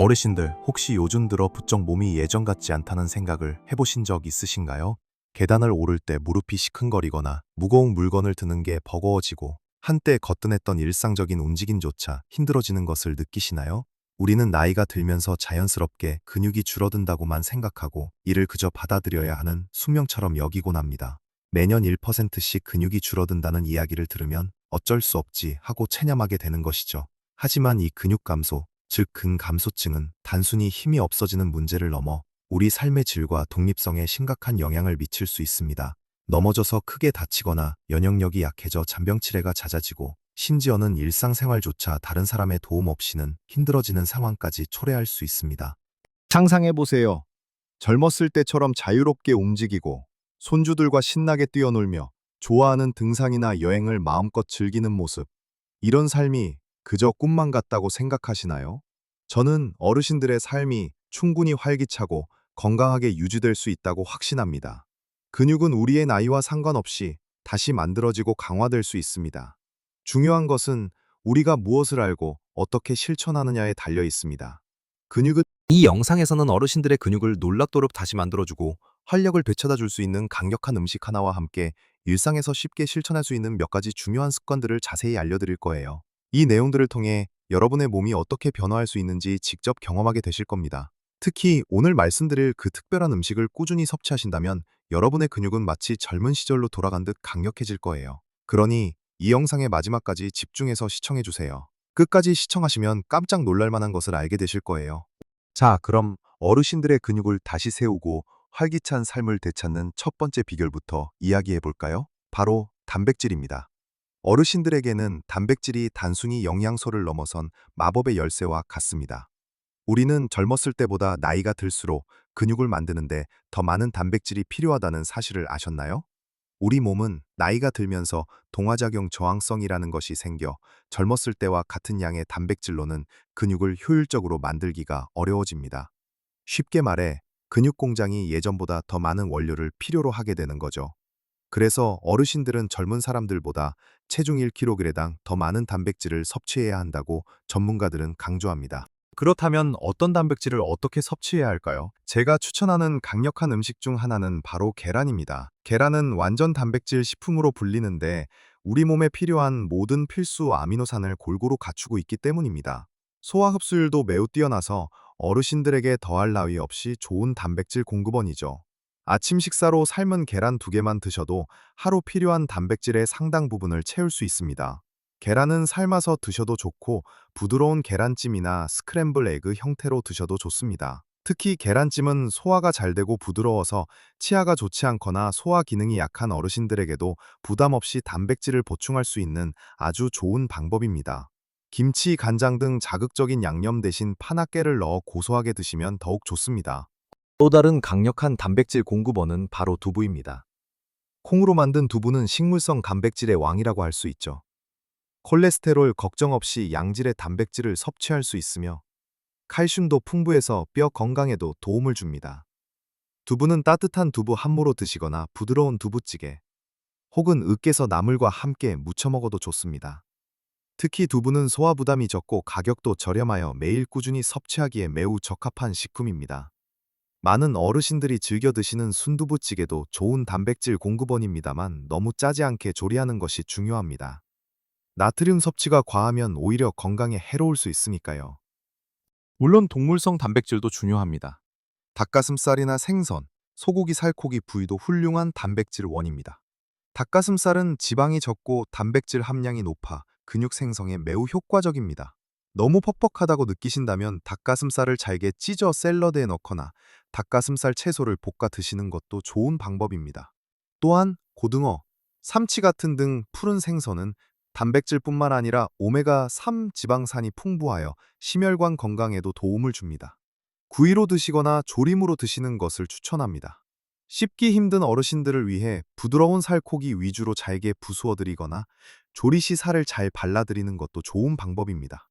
어르신들 혹시 요즘 들어 부쩍 몸이 예전 같지 않다는 생각을 해보신 적 있으신가요? 계단을 오를 때 무릎이 시큰거리거나 무거운 물건을 드는 게 버거워지고 한때 거뜬했던 일상적인 움직임조차 힘들어지는 것을 느끼시나요? 우리는 나이가 들면서 자연스럽게 근육이 줄어든다고만 생각하고 이를 그저 받아들여야 하는 숙명처럼 여기곤 합니다. 매년 1%씩 근육이 줄어든다는 이야기를 들으면 어쩔 수 없지 하고 체념하게 되는 것이죠. 하지만 이 근육 감소, 즉 근감소증은 단순히 힘이 없어지는 문제를 넘어 우리 삶의 질과 독립성에 심각한 영향을 미칠 수 있습니다. 넘어져서 크게 다치거나 면역력이 약해져 잔병치레가 잦아지고 심지어는 일상생활조차 다른 사람의 도움 없이는 힘들어지는 상황까지 초래할 수 있습니다. 상상해보세요. 젊었을 때처럼 자유롭게 움직이고 손주들과 신나게 뛰어놀며 좋아하는 등산이나 여행을 마음껏 즐기는 모습. 이런 삶이 그저 꿈만 같다고 생각하시나요? 저는 어르신들의 삶이 충분히 활기차고 건강하게 유지될 수 있다고 확신합니다. 근육은 우리의 나이와 상관없이 다시 만들어지고 강화될 수 있습니다. 중요한 것은 우리가 무엇을 알고 어떻게 실천하느냐에 달려 있습니다. 근육은 이 영상에서는 어르신들의 근육을 놀랍도록 다시 만들어주고 활력을 되찾아 줄 수 있는 강력한 음식 하나와 함께 일상에서 쉽게 실천할 수 있는 몇 가지 중요한 습관들을 자세히 알려드릴 거예요. 이 내용들을 통해 여러분의 몸이 어떻게 변화할 수 있는지 직접 경험하게 되실 겁니다. 특히 오늘 말씀드릴 그 특별한 음식을 꾸준히 섭취하신다면 여러분의 근육은 마치 젊은 시절로 돌아간 듯 강력해질 거예요. 그러니 이 영상의 마지막까지 집중해서 시청해주세요. 끝까지 시청하시면 깜짝 놀랄 만한 것을 알게 되실 거예요. 자, 그럼 어르신들의 근육을 다시 세우고 활기찬 삶을 되찾는 첫 번째 비결부터 이야기해 볼까요? 바로 단백질입니다. 어르신들에게는 단백질이 단순히 영양소를 넘어선 마법의 열쇠와 같습니다. 우리는 젊었을 때보다 나이가 들수록 근육을 만드는데 더 많은 단백질이 필요하다는 사실을 아셨나요? 우리 몸은 나이가 들면서 동화작용 저항성이라는 것이 생겨 젊었을 때와 같은 양의 단백질로는 근육을 효율적으로 만들기가 어려워집니다. 쉽게 말해 근육 공장이 예전보다 더 많은 원료를 필요로 하게 되는 거죠. 그래서 어르신들은 젊은 사람들보다 체중 1kg당 더 많은 단백질을 섭취해야 한다고 전문가들은 강조합니다. 그렇다면 어떤 단백질을 어떻게 섭취해야 할까요? 제가 추천하는 강력한 음식 중 하나는 바로 계란입니다. 계란은 완전 단백질 식품으로 불리는데 우리 몸에 필요한 모든 필수 아미노산을 골고루 갖추고 있기 때문입니다. 소화 흡수율도 매우 뛰어나서 어르신들에게 더할 나위 없이 좋은 단백질 공급원이죠. 아침 식사로 삶은 계란 두 개만 드셔도 하루 필요한 단백질의 상당 부분을 채울 수 있습니다. 계란은 삶아서 드셔도 좋고 부드러운 계란찜이나 스크램블 에그 형태로 드셔도 좋습니다. 특히 계란찜은 소화가 잘 되고 부드러워서 치아가 좋지 않거나 소화 기능이 약한 어르신들에게도 부담 없이 단백질을 보충할 수 있는 아주 좋은 방법입니다. 김치, 간장 등 자극적인 양념 대신 파낙깨를 넣어 고소하게 드시면 더욱 좋습니다. 또 다른 강력한 단백질 공급원은 바로 두부입니다. 콩으로 만든 두부는 식물성 단백질의 왕이라고 할 수 있죠. 콜레스테롤 걱정 없이 양질의 단백질을 섭취할 수 있으며 칼슘도 풍부해서 뼈 건강에도 도움을 줍니다. 두부는 따뜻한 두부 한 모로 드시거나 부드러운 두부찌개 혹은 으깨서 나물과 함께 무쳐 먹어도 좋습니다. 특히 두부는 소화 부담이 적고 가격도 저렴하여 매일 꾸준히 섭취하기에 매우 적합한 식품입니다. 많은 어르신들이 즐겨 드시는 순두부찌개도 좋은 단백질 공급원입니다만 너무 짜지 않게 조리하는 것이 중요합니다. 나트륨 섭취가 과하면 오히려 건강에 해로울 수 있으니까요. 물론 동물성 단백질도 중요합니다. 닭가슴살이나 생선, 소고기 살코기 부위도 훌륭한 단백질 원입니다. 닭가슴살은 지방이 적고 단백질 함량이 높아 근육 생성에 매우 효과적입니다. 너무 퍽퍽하다고 느끼신다면 닭가슴살을 잘게 찢어 샐러드에 넣거나 닭가슴살 채소를 볶아 드시는 것도 좋은 방법입니다. 또한 고등어, 삼치 같은 등 푸른 생선은 단백질뿐만 아니라 오메가3 지방산이 풍부하여 심혈관 건강에도 도움을 줍니다. 구이로 드시거나 조림으로 드시는 것을 추천합니다. 씹기 힘든 어르신들을 위해 부드러운 살코기 위주로 잘게 부수어 드리거나 조리 시 살을 잘 발라드리는 것도 좋은 방법입니다.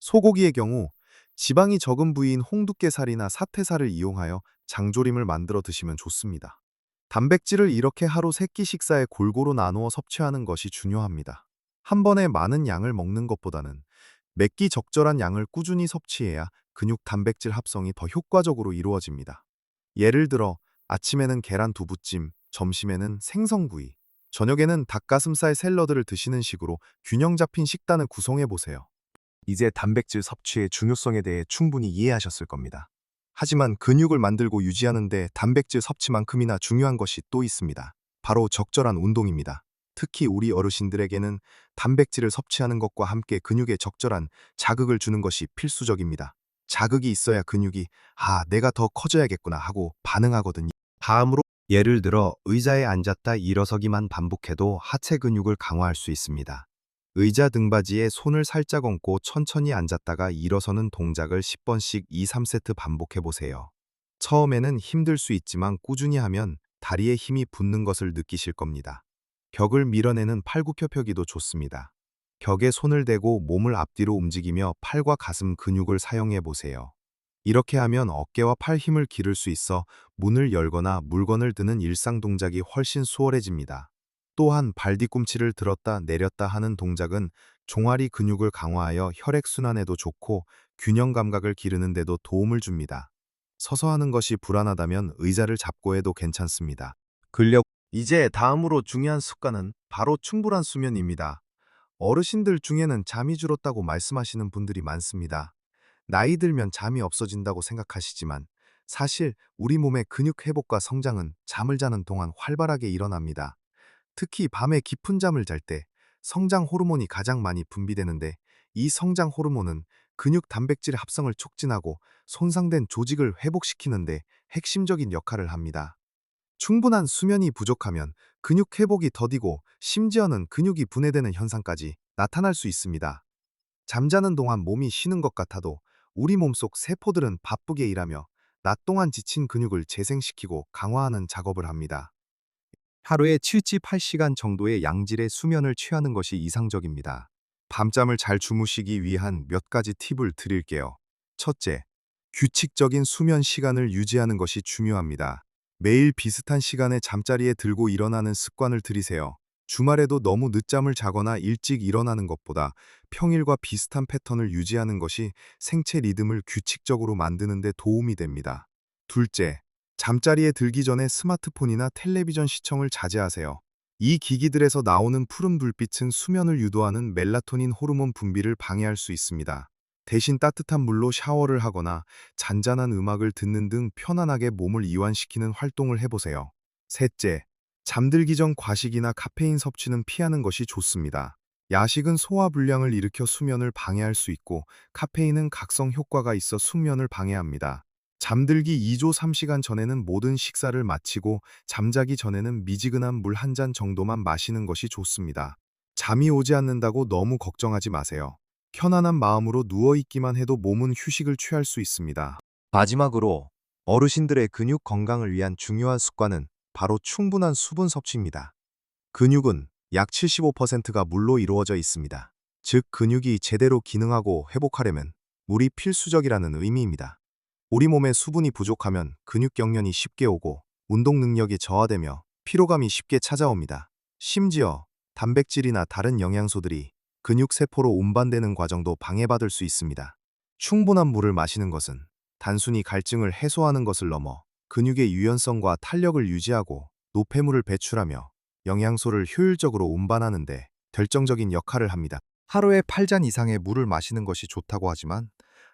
소고기의 경우 지방이 적은 부위인 홍두깨살이나 사태살을 이용하여 장조림을 만들어 드시면 좋습니다. 단백질을 이렇게 하루 세끼 식사에 골고루 나누어 섭취하는 것이 중요합니다. 한 번에 많은 양을 먹는 것보다는 몇 끼 적절한 양을 꾸준히 섭취해야 근육 단백질 합성이 더 효과적으로 이루어집니다. 예를 들어 아침에는 계란 두부찜, 점심에는 생선구이, 저녁에는 닭가슴살 샐러드를 드시는 식으로 균형 잡힌 식단을 구성해 보세요. 이제 단백질 섭취의 중요성에 대해 충분히 이해하셨을 겁니다. 하지만 근육을 만들고 유지하는데 단백질 섭취만큼이나 중요한 것이 또 있습니다. 바로 적절한 운동입니다. 특히 우리 어르신들에게는 단백질을 섭취하는 것과 함께 근육에 적절한 자극을 주는 것이 필수적입니다. 자극이 있어야 근육이 아, 내가 더 커져야겠구나 하고 반응하거든요. 다음으로 예를 들어 의자에 앉았다 일어서기만 반복해도 하체 근육을 강화할 수 있습니다. 의자 등받이에 손을 살짝 얹고 천천히 앉았다가 일어서는 동작을 10번씩 2, 3세트 반복해 보세요. 처음에는 힘들 수 있지만 꾸준히 하면 다리에 힘이 붙는 것을 느끼실 겁니다. 벽을 밀어내는 팔굽혀펴기도 좋습니다. 벽에 손을 대고 몸을 앞뒤로 움직이며 팔과 가슴 근육을 사용해 보세요. 이렇게 하면 어깨와 팔 힘을 기를 수 있어 문을 열거나 물건을 드는 일상 동작이 훨씬 수월해집니다. 또한 발 뒤꿈치를 들었다 내렸다 하는 동작은 종아리 근육을 강화하여 혈액순환에도 좋고 균형 감각을 기르는 데도 도움을 줍니다. 서서 하는 것이 불안하다면 의자를 잡고 해도 괜찮습니다. 근력 이제 다음으로 중요한 습관은 바로 충분한 수면입니다. 어르신들 중에는 잠이 줄었다고 말씀하시는 분들이 많습니다. 나이 들면 잠이 없어진다고 생각하시지만 사실 우리 몸의 근육 회복과 성장은 잠을 자는 동안 활발하게 일어납니다. 특히 밤에 깊은 잠을 잘 때 성장 호르몬이 가장 많이 분비되는데 이 성장 호르몬은 근육 단백질 합성을 촉진하고 손상된 조직을 회복시키는데 핵심적인 역할을 합니다. 충분한 수면이 부족하면 근육 회복이 더디고 심지어는 근육이 분해되는 현상까지 나타날 수 있습니다. 잠자는 동안 몸이 쉬는 것 같아도 우리 몸속 세포들은 바쁘게 일하며 낮 동안 지친 근육을 재생시키고 강화하는 작업을 합니다. 하루에 7지 8시간 정도의 양질의 수면을 취하는 것이 이상적입니다. 밤잠을 잘 주무시기 위한 몇 가지 팁을 드릴게요. 첫째, 규칙적인 수면 시간을 유지하는 것이 중요합니다. 매일 비슷한 시간에 잠자리에 들고 일어나는 습관을 들이세요. 주말에도 너무 늦잠을 자거나 일찍 일어나는 것보다 평일과 비슷한 패턴을 유지하는 것이 생체 리듬을 규칙적으로 만드는 데 도움이 됩니다. 둘째, 잠자리에 들기 전에 스마트폰이나 텔레비전 시청을 자제하세요. 이 기기들에서 나오는 푸른 불빛은 수면을 유도하는 멜라토닌 호르몬 분비를 방해할 수 있습니다. 대신 따뜻한 물로 샤워를 하거나 잔잔한 음악을 듣는 등 편안하게 몸을 이완시키는 활동을 해보세요. 셋째, 잠들기 전 과식이나 카페인 섭취는 피하는 것이 좋습니다. 야식은 소화 불량을 일으켜 수면을 방해할 수 있고 카페인은 각성 효과가 있어 숙면을 방해합니다. 잠들기 2조 3시간 전에는 모든 식사를 마치고 잠자기 전에는 미지근한 물 한 잔 정도만 마시는 것이 좋습니다. 잠이 오지 않는다고 너무 걱정하지 마세요. 편안한 마음으로 누워있기만 해도 몸은 휴식을 취할 수 있습니다. 마지막으로 어르신들의 근육 건강을 위한 중요한 습관은 바로 충분한 수분 섭취입니다. 근육은 약 75%가 물로 이루어져 있습니다. 즉 근육이 제대로 기능하고 회복하려면 물이 필수적이라는 의미입니다. 우리 몸에 수분이 부족하면 근육 경련이 쉽게 오고 운동 능력이 저하되며 피로감이 쉽게 찾아옵니다. 심지어 단백질이나 다른 영양소들이 근육 세포로 운반되는 과정도 방해받을 수 있습니다. 충분한 물을 마시는 것은 단순히 갈증을 해소하는 것을 넘어 근육의 유연성과 탄력을 유지하고 노폐물을 배출하며 영양소를 효율적으로 운반하는 데 결정적인 역할을 합니다. 하루에 8잔 이상의 물을 마시는 것이 좋다고 하지만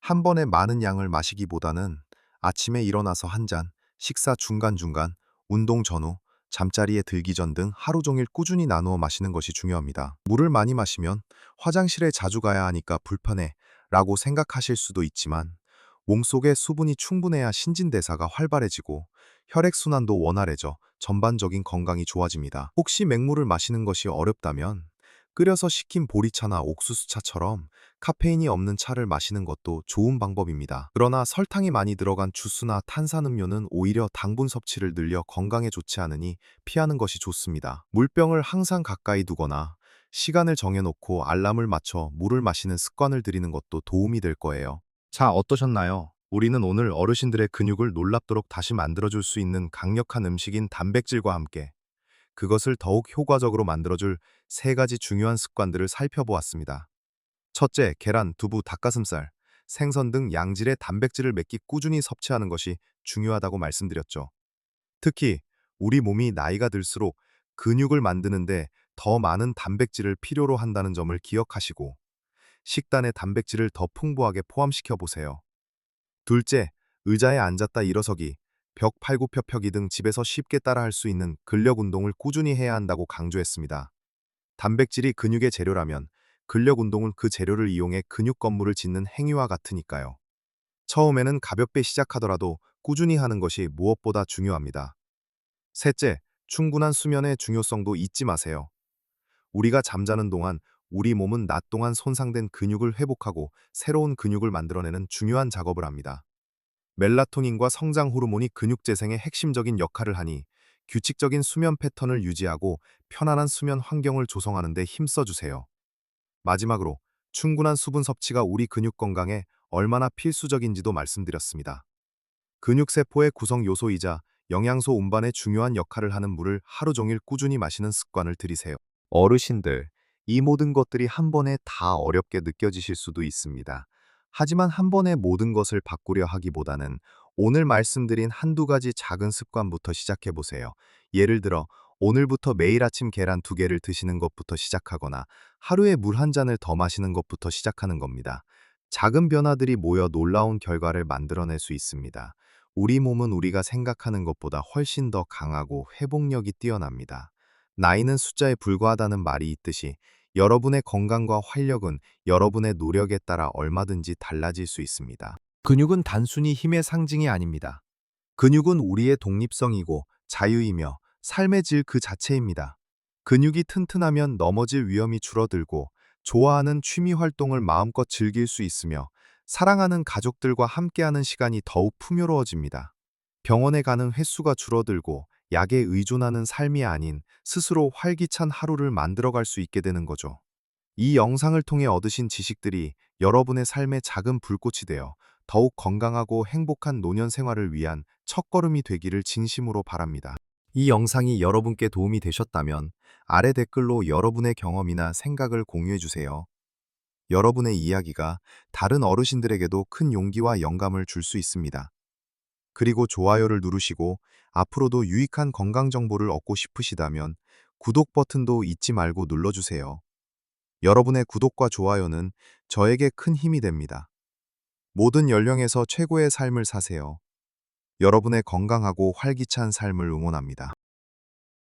한 번에 많은 양을 마시기보다는 아침에 일어나서 한 잔, 식사 중간중간, 운동 전후, 잠자리에 들기 전 등 하루 종일 꾸준히 나누어 마시는 것이 중요합니다. 물을 많이 마시면 화장실에 자주 가야 하니까 불편해 라고 생각하실 수도 있지만 몸속에 수분이 충분해야 신진대사가 활발해지고 혈액순환도 원활해져 전반적인 건강이 좋아집니다. 혹시 맹물을 마시는 것이 어렵다면 끓여서 식힌 보리차나 옥수수차처럼 카페인이 없는 차를 마시는 것도 좋은 방법입니다. 그러나 설탕이 많이 들어간 주스나 탄산음료는 오히려 당분 섭취를 늘려 건강에 좋지 않으니 피하는 것이 좋습니다. 물병을 항상 가까이 두거나 시간을 정해놓고 알람을 맞춰 물을 마시는 습관을 들이는 것도 도움이 될 거예요. 자, 어떠셨나요? 우리는 오늘 어르신들의 근육을 놀랍도록 다시 만들어줄 수 있는 강력한 음식인 단백질과 함께 그것을 더욱 효과적으로 만들어줄 세 가지 중요한 습관들을 살펴보았습니다. 첫째, 계란, 두부, 닭가슴살. 생선 등 양질의 단백질을 맺기 꾸준히 섭취하는 것이 중요하다고 말씀드렸죠. 특히 우리 몸이 나이가 들수록 근육을 만드는데 더 많은 단백질을 필요로 한다는 점을 기억하시고 식단에 단백질을 더 풍부하게 포함시켜 보세요. 둘째, 의자에 앉았다 일어서기, 벽 팔굽혀펴기 등 집에서 쉽게 따라할 수 있는 근력 운동을 꾸준히 해야 한다고 강조했습니다. 단백질이 근육의 재료라면 근력 운동은 그 재료를 이용해 근육 건물을 짓는 행위와 같으니까요. 처음에는 가볍게 시작하더라도 꾸준히 하는 것이 무엇보다 중요합니다. 셋째, 충분한 수면의 중요성도 잊지 마세요. 우리가 잠자는 동안 우리 몸은 낮 동안 손상된 근육을 회복하고 새로운 근육을 만들어내는 중요한 작업을 합니다. 멜라토닌과 성장 호르몬이 근육 재생에 핵심적인 역할을 하니 규칙적인 수면 패턴을 유지하고 편안한 수면 환경을 조성하는 데 힘써 주세요. 마지막으로 충분한 수분 섭취가 우리 근육 건강에 얼마나 필수적인지도 말씀드렸습니다. 근육세포의 구성 요소이자 영양소 운반에 중요한 역할을 하는 물을 하루 종일 꾸준히 마시는 습관을 들이세요. 어르신들, 이 모든 것들이 한 번에 다 어렵게 느껴지실 수도 있습니다. 하지만 한 번에 모든 것을 바꾸려 하기보다는 오늘 말씀드린 한두 가지 작은 습관부터 시작해 보세요. 예를 들어, 오늘부터 매일 아침 계란 두 개를 드시는 것부터 시작하거나 하루에 물 한 잔을 더 마시는 것부터 시작하는 겁니다. 작은 변화들이 모여 놀라운 결과를 만들어낼 수 있습니다. 우리 몸은 우리가 생각하는 것보다 훨씬 더 강하고 회복력이 뛰어납니다. 나이는 숫자에 불과하다는 말이 있듯이 여러분의 건강과 활력은 여러분의 노력에 따라 얼마든지 달라질 수 있습니다. 근육은 단순히 힘의 상징이 아닙니다. 근육은 우리의 독립성이고 자유이며 삶의 질 그 자체입니다. 근육이 튼튼하면 넘어질 위험이 줄어들고 좋아하는 취미 활동을 마음껏 즐길 수 있으며 사랑하는 가족들과 함께하는 시간이 더욱 풍요로워집니다. 병원에 가는 횟수가 줄어들고 약에 의존하는 삶이 아닌 스스로 활기찬 하루를 만들어갈 수 있게 되는 거죠. 이 영상을 통해 얻으신 지식들이 여러분의 삶의 작은 불꽃이 되어 더욱 건강하고 행복한 노년 생활을 위한 첫걸음이 되기를 진심으로 바랍니다. 이 영상이 여러분께 도움이 되셨다면 아래 댓글로 여러분의 경험이나 생각을 공유해 주세요. 여러분의 이야기가 다른 어르신들에게도 큰 용기와 영감을 줄 수 있습니다. 그리고 좋아요를 누르시고 앞으로도 유익한 건강 정보를 얻고 싶으시다면 구독 버튼도 잊지 말고 눌러주세요. 여러분의 구독과 좋아요는 저에게 큰 힘이 됩니다. 모든 연령에서 최고의 삶을 사세요. 여러분의 건강하고 활기찬 삶을 응원합니다.